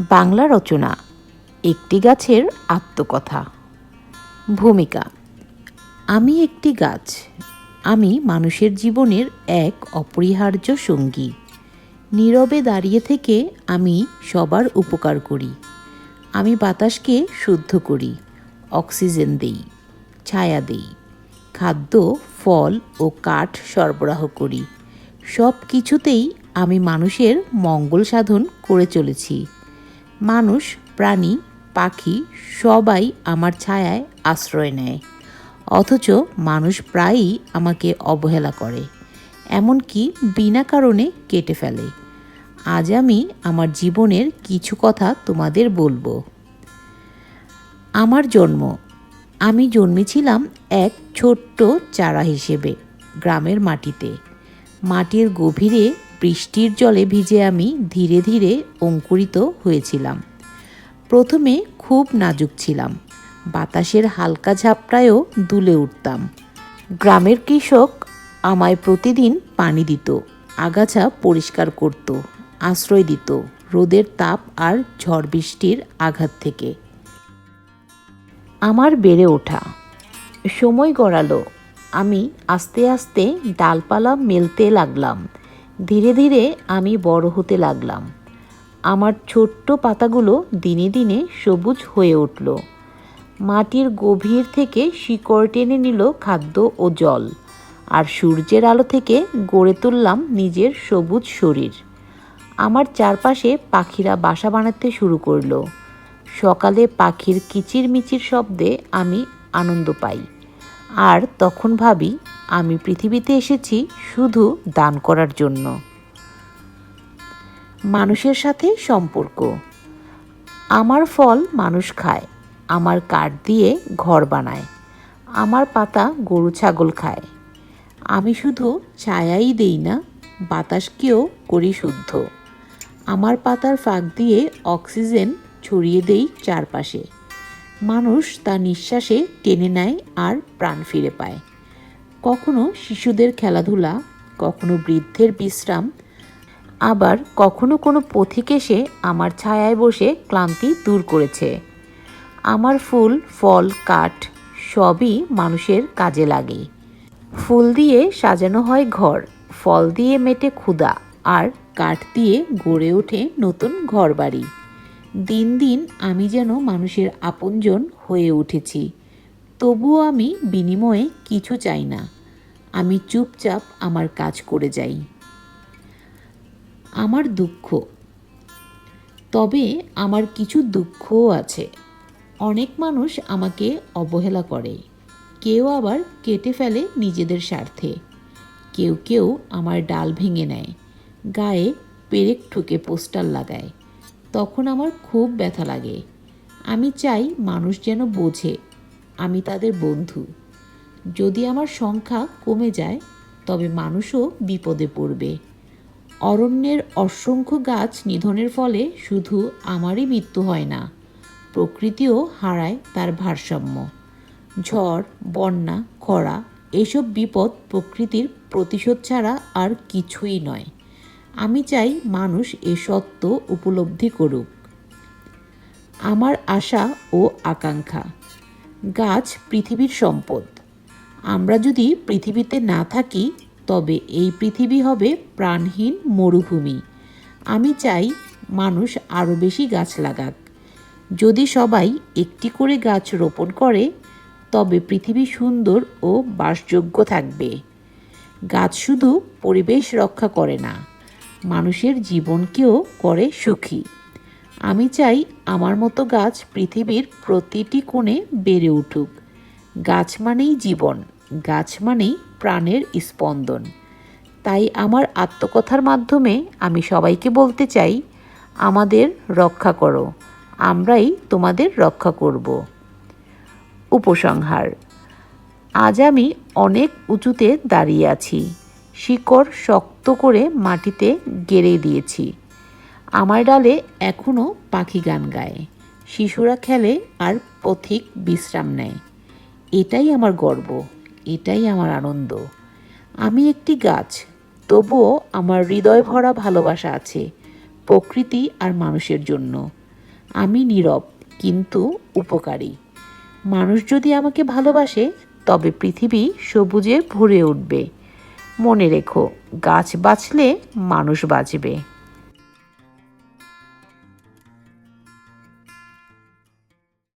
বাংলা রচনা, একটি গাছের আত্মকথা। ভূমিকা, আমি একটি গাছ, আমি মানুষের জীবনের এক অপরিহার্য সঙ্গী। নীরবে দাঁড়িয়ে থেকে আমি সবার উপকার করি। আমি বাতাসকে শুদ্ধ করি, অক্সিজেন দেই, ছায়া দেই, খাদ্য, ফল ও কাঠ সরবরাহ করি। সব কিছুতেই আমি মানুষের মঙ্গল সাধন করে চলেছি। মানুষ, প্রাণী, পাখি সবাই আমার ছায়ায় আশ্রয় নেয়। অথচ মানুষ প্রায়ই আমাকে অবহেলা করে, এমনকি বিনা কারণে কেটে ফেলে। আজ আমি আমার জীবনের কিছু কথা তোমাদের বলব। আমার জন্ম। আমি জন্মেছিলাম এক ছোট্ট চারা হিসেবে, গ্রামের মাটিতে। মাটির গভীরে বৃষ্টির জলে ভিজে আমি ধীরে ধীরে অঙ্কুরিত হয়েছিলাম। প্রথমে খুব নাজুক ছিলাম। বাতাসের হালকা ঝাপটায়ও দুলে উঠতাম। গ্রামের কৃষক আমায় প্রতিদিন পানি দিত, আগাছা পরিষ্কার করত, আশ্রয় দিত, রোদের তাপ আর ঝড় বৃষ্টির আঘাত থেকে। আমার বেড়ে ওঠা। সময় গড়ালো। আমি আস্তে আস্তে ডালপালা মেলতে লাগলাম। ধীরে ধীরে আমি বড় হতে লাগলাম। আমার ছোট্ট পাতাগুলো দিনে দিনে সবুজ হয়ে উঠল। মাটির গভীর থেকে শিকড় টেনে নিল খাদ্য ও জল, আর সূর্যের আলো থেকে গড়ে তুললাম নিজের সবুজ শরীর। আমার চারপাশে পাখিরা বাসা বানাতে শুরু করল। সকালে পাখির কিচিরমিচির শব্দে আমি আনন্দ পাই। আর তখন ভাবি আমি পৃথিবীতে এসেছি শুধু দান করার জন্য। মানুষের সাথে সম্পর্ক। আমার ফল মানুষ খায়, আমার কাঠ দিয়ে ঘর বানায়, আমার পাতা গরু ছাগল খায়। আমি শুধু ছায়াই দেই না, বাতাসকেও করি শুদ্ধ। আমার পাতার ফাঁক দিয়ে অক্সিজেন ছড়িয়ে দেই চারপাশে। মানুষ তা নিঃশ্বাসে টেনে নেয় আর প্রাণ ফিরে পায়। কখনো শিশুদের খেলাধুলা, কখনো বৃদ্ধের বিশ্রাম, আবার কখনো কোনো পথিক এসে আমার ছায়ায় বসে ক্লান্তি দূর করেছে। আমার ফুল, ফল, কাঠ সবই মানুষের কাজে লাগে। ফুল দিয়ে সাজানো হয় ঘর, ফল দিয়ে মেটে ক্ষুধা, আর কাঠ দিয়ে গড়ে ওঠে নতুন ঘরবাড়ি। দিন দিন আমি যেন মানুষের আপনজন হয়ে উঠেছি, তবুও আমি বিনিময়ে কিছু চাই না। আমি চুপচাপ আমার কাজ করে যাই। আমার দুঃখ। তবে আমার কিছু দুঃখও আছে। অনেক মানুষ আমাকে অবহেলা করে। কেউ আবার কেটে ফেলে নিজেদের স্বার্থে। কেউ কেউ আমার ডাল ভেঙে নেয়। গায়ে পেরেক ঠুকে পোস্টার লাগায়। তখন আমার খুব ব্যথা লাগে। আমি চাই মানুষ যেন বোঝে, আমি তাদের বন্ধু। যদি আমার সংখ্যা কমে যায়, তবে মানুষও বিপদে পড়বে। অরণ্যের অসংখ্য গাছ নিধনের ফলে শুধু আমারই মৃত্যু হয় না, প্রকৃতিও হারায় তার ভারসাম্য। ঝড়, বন্যা, খরা, এসব বিপদ প্রকৃতির প্রতিশোধ ছাড়া আর কিছুই নয়। আমি চাই মানুষ এ সত্য উপলব্ধি করুক। আমার আশা ও আকাঙ্ক্ষা, গাছ পৃথিবীর সম্পদ। আমরা যদি পৃথিবীতে না থাকি, তবে এই পৃথিবী হবে প্রাণহীন মরুভূমি। আমি চাই মানুষ আরও বেশি গাছ লাগাক। যদি সবাই একটি করে গাছ রোপণ করে, তবে পৃথিবী সুন্দর ও বাসযোগ্য থাকবে। গাছ শুধু পরিবেশ রক্ষা করে না, মানুষের জীবনকেও করে সুখী। আমি চাই আমার মতো গাছ পৃথিবীর প্রতিটি কোণে বেড়ে উঠুক। গাছ মানেই জীবন, গাছ মানেই প্রাণের স্পন্দন। তাই আমার আত্মকথার মাধ্যমে আমি সবাইকে বলতে চাই, আমাদের রক্ষা করো, আমরাই তোমাদের রক্ষা করব। উপসংহার, আজ আমি অনেক উঁচুতে দাঁড়িয়ে আছি, শিকড় শক্ত করে মাটিতে গেড়ে দিয়েছি। আমার ডালে এখনও পাখি গান গায়, শিশুরা খেলে আর পথিক বিশ্রাম নেয়। এটাই আমার গর্ব, এটাই আমার আনন্দ। আমি একটি গাছ, তবুও আমার হৃদয় ভরা ভালোবাসা আছে, প্রকৃতি আর মানুষের জন্য। আমি নীরব, কিন্তু উপকারী। মানুষ যদি আমাকে ভালোবাসে, তবে পৃথিবী সবুজে ভরে উঠবে। মনে রেখো, গাছ বাঁচলে মানুষ বাঁচবে।